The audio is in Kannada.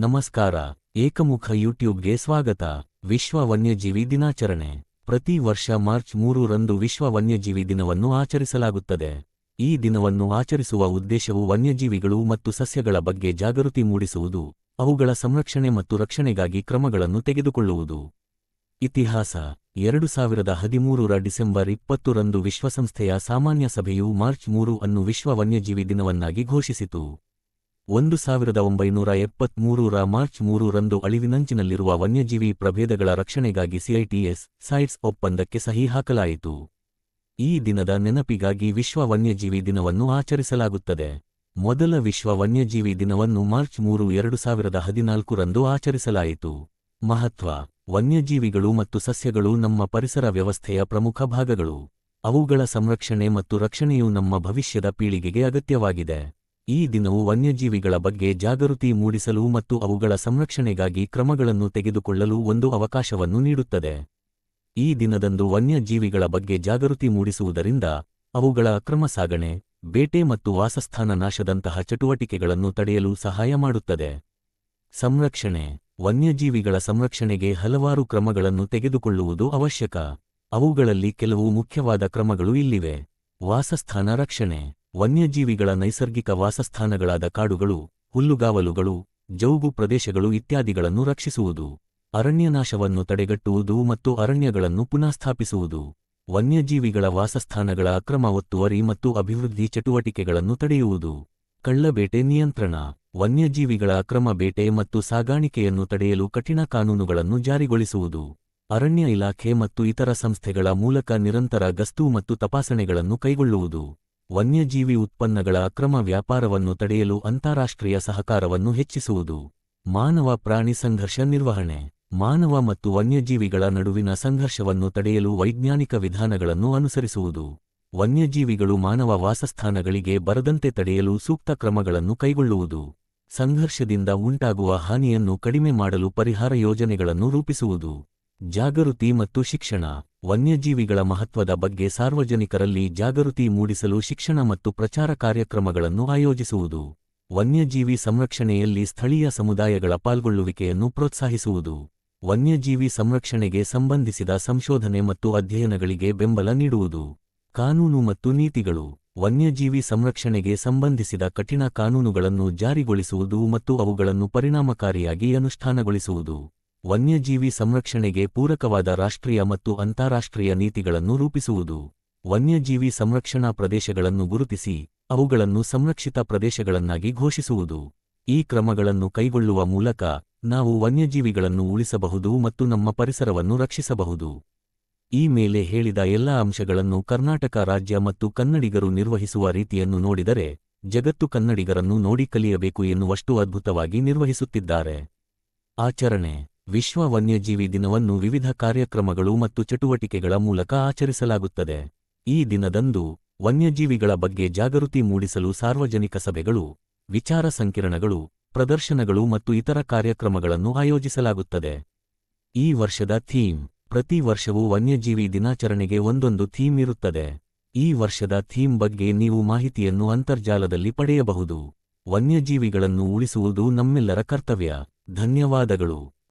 ನಮಸ್ಕಾರ, ಏಕಮುಖ ಯೂಟ್ಯೂಬ್ಗೆ ಸ್ವಾಗತ. ವಿಶ್ವ ವನ್ಯಜೀವಿ ದಿನಾಚರಣೆ. ಪ್ರತಿ ವರ್ಷ ಮಾರ್ಚ್ ಮೂರು ರಂದು ವಿಶ್ವ ವನ್ಯಜೀವಿ ದಿನವನ್ನು ಆಚರಿಸಲಾಗುತ್ತದೆ. ಈ ದಿನವನ್ನು ಆಚರಿಸುವ ಉದ್ದೇಶವು ವನ್ಯಜೀವಿಗಳು ಮತ್ತು ಸಸ್ಯಗಳ ಬಗ್ಗೆ ಜಾಗೃತಿ ಮೂಡಿಸುವುದು, ಅವುಗಳ ಸಂರಕ್ಷಣೆ ಮತ್ತು ರಕ್ಷಣೆಗಾಗಿ ಕ್ರಮಗಳನ್ನು ತೆಗೆದುಕೊಳ್ಳುವುದು. ಇತಿಹಾಸ. ಎರಡು ಸಾವಿರದ ಹದಿಮೂರರ ಡಿಸೆಂಬರ್ ಇಪ್ಪತ್ತು ರಂದು ವಿಶ್ವಸಂಸ್ಥೆಯ ಸಾಮಾನ್ಯ ಸಭೆಯು ಮಾರ್ಚ್ ಮೂರು ಅನ್ನು ವಿಶ್ವ ವನ್ಯಜೀವಿ ದಿನವನ್ನಾಗಿ ಘೋಷಿಸಿತು. ಒಂದು ಸಾವಿರದ ಒಂಬೈನೂರ ಎಪ್ಪತ್ಮೂರರ ಮಾರ್ಚ್ ಮೂರು ರಂದು ಅಳಿವಿನಂಚಿನಲ್ಲಿರುವ ವನ್ಯಜೀವಿ ಪ್ರಭೇದಗಳ ರಕ್ಷಣೆಗಾಗಿ ಸಿಐಟಿಎಸ್ ಸೈಟ್ಸ್ ಒಪ್ಪಂದಕ್ಕೆ ಸಹಿ ಹಾಕಲಾಯಿತು. ಈ ದಿನದ ನೆನಪಿಗಾಗಿ ವಿಶ್ವ ವನ್ಯಜೀವಿ ದಿನವನ್ನು ಆಚರಿಸಲಾಗುತ್ತದೆ. ಮೊದಲ ವಿಶ್ವ ವನ್ಯಜೀವಿ ದಿನವನ್ನು ಮಾರ್ಚ್ ಮೂರು ಎರಡು ಸಾವಿರದ ಹದಿನಾಲ್ಕು ರಂದು ಆಚರಿಸಲಾಯಿತು. ಮಹತ್ವ, ವನ್ಯಜೀವಿಗಳು ಮತ್ತು ಸಸ್ಯಗಳು ನಮ್ಮ ಪರಿಸರ ವ್ಯವಸ್ಥೆಯ ಪ್ರಮುಖ ಭಾಗಗಳು. ಅವುಗಳ ಸಂರಕ್ಷಣೆ ಮತ್ತು ರಕ್ಷಣೆಯು ನಮ್ಮ ಭವಿಷ್ಯದ ಪೀಳಿಗೆಗೆ ಅಗತ್ಯವಾಗಿದೆ. ಈ ದಿನವು ವನ್ಯಜೀವಿಗಳ ಬಗ್ಗೆ ಜಾಗೃತಿ ಮೂಡಿಸಲು ಮತ್ತು ಅವುಗಳ ಸಂರಕ್ಷಣೆಗಾಗಿ ಕ್ರಮಗಳನ್ನು ತೆಗೆದುಕೊಳ್ಳಲು ಒಂದು ಅವಕಾಶವನ್ನು ನೀಡುತ್ತದೆ. ಈ ದಿನದಂದು ವನ್ಯಜೀವಿಗಳ ಬಗ್ಗೆ ಜಾಗೃತಿ ಮೂಡಿಸುವುದರಿಂದ ಅವುಗಳ ಅಕ್ರಮ ಸಾಗಣೆ, ಬೇಟೆ ಮತ್ತು ವಾಸಸ್ಥಾನ ನಾಶದಂತಹ ಚಟುವಟಿಕೆಗಳನ್ನು ತಡೆಯಲು ಸಹಾಯ ಮಾಡುತ್ತದೆ. ಸಂರಕ್ಷಣೆ, ವನ್ಯಜೀವಿಗಳ ಸಂರಕ್ಷಣೆಗೆ ಹಲವಾರು ಕ್ರಮಗಳನ್ನು ತೆಗೆದುಕೊಳ್ಳುವುದು ಅವಶ್ಯಕ. ಅವುಗಳಲ್ಲಿ ಕೆಲವು ಮುಖ್ಯವಾದ ಕ್ರಮಗಳು ಇಲ್ಲಿವೆ. ವಾಸಸ್ಥಾನ ರಕ್ಷಣೆ ವನ್ಯಜೀವಿಗಳ ನೈಸರ್ಗಿಕ ವಾಸಸ್ಥಾನಗಳಾದ ಕಾಡುಗಳು, ಹುಲ್ಲುಗಾವಲುಗಳು ಜೌಗು ಪ್ರದೇಶಗಳು ಇತ್ಯಾದಿಗಳನ್ನು ರಕ್ಷಿಸುವುದು. ಅರಣ್ಯನಾಶವನ್ನು ತಡೆಗಟ್ಟುವುದು ಮತ್ತು ಅರಣ್ಯಗಳನ್ನು ಪುನಃಸ್ಥಾಪಿಸುವುದು. ವನ್ಯಜೀವಿಗಳ ವಾಸಸ್ಥಾನಗಳ ಅಕ್ರಮ ಒತ್ತುವರಿ ಮತ್ತು ಅಭಿವೃದ್ಧಿ ಚಟುವಟಿಕೆಗಳನ್ನು ತಡೆಯುವುದು. ಕಳ್ಳಬೇಟೆ ನಿಯಂತ್ರಣ. ವನ್ಯಜೀವಿಗಳ ಅಕ್ರಮ ಬೇಟೆ ಮತ್ತು ಸಾಗಾಣಿಕೆಯನ್ನು ತಡೆಯಲು ಕಠಿಣ ಕಾನೂನುಗಳನ್ನು ಜಾರಿಗೊಳಿಸುವುದು. ಅರಣ್ಯ ಇಲಾಖೆ ಮತ್ತು ಇತರ ಸಂಸ್ಥೆಗಳ ಮೂಲಕ ನಿರಂತರ ಗಸ್ತು ಮತ್ತು ತಪಾಸಣೆಗಳನ್ನು ಕೈಗೊಳ್ಳುವುದು. ವನ್ಯಜೀವಿ ಉತ್ಪನ್ನಗಳ ಅಕ್ರಮ ವ್ಯಾಪಾರವನ್ನು ತಡೆಯಲು ಅಂತಾರಾಷ್ಟ್ರೀಯ ಸಹಕಾರವನ್ನು ಹೆಚ್ಚಿಸುವುದು. ಮಾನವ ಪ್ರಾಣಿ ಸಂಘರ್ಷ ನಿರ್ವಹಣೆ. ಮಾನವ ಮತ್ತು ವನ್ಯಜೀವಿಗಳ ನಡುವಿನ ಸಂಘರ್ಷವನ್ನು ತಡೆಯಲು ವೈಜ್ಞಾನಿಕ ವಿಧಾನಗಳನ್ನು ಅನುಸರಿಸುವುದು. ವನ್ಯಜೀವಿಗಳು ಮಾನವ ವಾಸಸ್ಥಾನಗಳಿಗೆ ಬರದಂತೆ ತಡೆಯಲು ಸೂಕ್ತ ಕ್ರಮಗಳನ್ನು ಕೈಗೊಳ್ಳುವುದು. ಸಂಘರ್ಷದಿಂದ ಉಂಟಾಗುವ ಹಾನಿಯನ್ನು ಕಡಿಮೆ ಮಾಡಲು ಪರಿಹಾರ ಯೋಜನೆಗಳನ್ನು ರೂಪಿಸುವುದು. ಜಾಗೃತಿ ಮತ್ತು ಶಿಕ್ಷಣ. ವನ್ಯಜೀವಿಗಳ ಮಹತ್ವದ ಬಗ್ಗೆ ಸಾರ್ವಜನಿಕರಲ್ಲಿ ಜಾಗೃತಿ ಮೂಡಿಸಲು ಶಿಕ್ಷಣ ಮತ್ತು ಪ್ರಚಾರ ಕಾರ್ಯಕ್ರಮಗಳನ್ನು ಆಯೋಜಿಸುವುದು. ವನ್ಯಜೀವಿ ಸಂರಕ್ಷಣೆಯಲ್ಲಿ ಸ್ಥಳೀಯ ಸಮುದಾಯಗಳ ಪಾಲ್ಗೊಳ್ಳುವಿಕೆಯನ್ನು ಪ್ರೋತ್ಸಾಹಿಸುವುದು. ವನ್ಯಜೀವಿ ಸಂರಕ್ಷಣೆಗೆ ಸಂಬಂಧಿಸಿದ ಸಂಶೋಧನೆ ಮತ್ತು ಅಧ್ಯಯನಗಳಿಗೆ ಬೆಂಬಲ ನೀಡುವುದು. ಕಾನೂನು ಮತ್ತು ನೀತಿಗಳು. ವನ್ಯಜೀವಿ ಸಂರಕ್ಷಣೆಗೆ ಸಂಬಂಧಿಸಿದ ಕಠಿಣ ಕಾನೂನುಗಳನ್ನು ಜಾರಿಗೊಳಿಸುವುದು ಮತ್ತು ಅವುಗಳನ್ನು ಪರಿಣಾಮಕಾರಿಯಾಗಿ ಅನುಷ್ಠಾನಗೊಳಿಸುವುದು. ವನ್ಯಜೀವಿ ಸಂರಕ್ಷಣೆಗೆ ಪೂರಕವಾದ ರಾಷ್ಟ್ರೀಯ ಮತ್ತು ಅಂತಾರಾಷ್ಟ್ರೀಯ ನೀತಿಗಳನ್ನು ರೂಪಿಸುವುದು. ವನ್ಯಜೀವಿ ಸಂರಕ್ಷಣಾ ಪ್ರದೇಶಗಳನ್ನು ಗುರುತಿಸಿ, ಅವುಗಳನ್ನು ಸಂರಕ್ಷಿತ ಪ್ರದೇಶಗಳನ್ನಾಗಿ ಘೋಷಿಸುವುದು. ಈ ಕ್ರಮಗಳನ್ನು ಕೈಗೊಳ್ಳುವ ಮೂಲಕ ನಾವು ವನ್ಯಜೀವಿಗಳನ್ನು ಉಳಿಸಬಹುದು ಮತ್ತು ನಮ್ಮ ಪರಿಸರವನ್ನು ರಕ್ಷಿಸಬಹುದು. ಈ ಮೇಲೆ ಹೇಳಿದ ಎಲ್ಲ ಅಂಶಗಳನ್ನು ಕರ್ನಾಟಕ ರಾಜ್ಯ ಮತ್ತು ಕನ್ನಡಿಗರು ನಿರ್ವಹಿಸುವ ರೀತಿಯನ್ನು ನೋಡಿದರೆ, ಜಗತ್ತು ಕನ್ನಡಿಗರನ್ನು ನೋಡಿ ಕಲಿಯಬೇಕು ಎನ್ನುವಷ್ಟು ಅದ್ಭುತವಾಗಿ ನಿರ್ವಹಿಸುತ್ತಿದ್ದಾರೆ. ಆಚರಣೆ. ವಿಶ್ವ ವನ್ಯಜೀವಿ ದಿನವನ್ನು ವಿವಿಧ ಕಾರ್ಯಕ್ರಮಗಳು ಮತ್ತು ಚಟುವಟಿಕೆಗಳ ಮೂಲಕ ಆಚರಿಸಲಾಗುತ್ತದೆ. ಈ ದಿನದಂದು ವನ್ಯಜೀವಿಗಳ ಬಗ್ಗೆ ಜಾಗೃತಿ ಮೂಡಿಸಲು ಸಾರ್ವಜನಿಕ ಸಭೆಗಳು, ವಿಚಾರ ಸಂಕಿರಣಗಳು, ಪ್ರದರ್ಶನಗಳು ಮತ್ತು ಇತರ ಕಾರ್ಯಕ್ರಮಗಳನ್ನು ಆಯೋಜಿಸಲಾಗುತ್ತದೆ. ಈ ವರ್ಷದ ಥೀಮ್, ಪ್ರತಿ ವರ್ಷವೂ ವನ್ಯಜೀವಿ ದಿನಾಚರಣೆಗೆ ಒಂದೊಂದು ಥೀಮ್ ಇರುತ್ತದೆ. ಈ ವರ್ಷದ ಥೀಮ್ ಬಗ್ಗೆ ನೀವು ಮಾಹಿತಿಯನ್ನು ಅಂತರ್ಜಾಲದಲ್ಲಿ ಪಡೆಯಬಹುದು. ವನ್ಯಜೀವಿಗಳನ್ನು ಉಳಿಸುವುದು ನಮ್ಮೆಲ್ಲರ ಕರ್ತವ್ಯ. ಧನ್ಯವಾದಗಳು.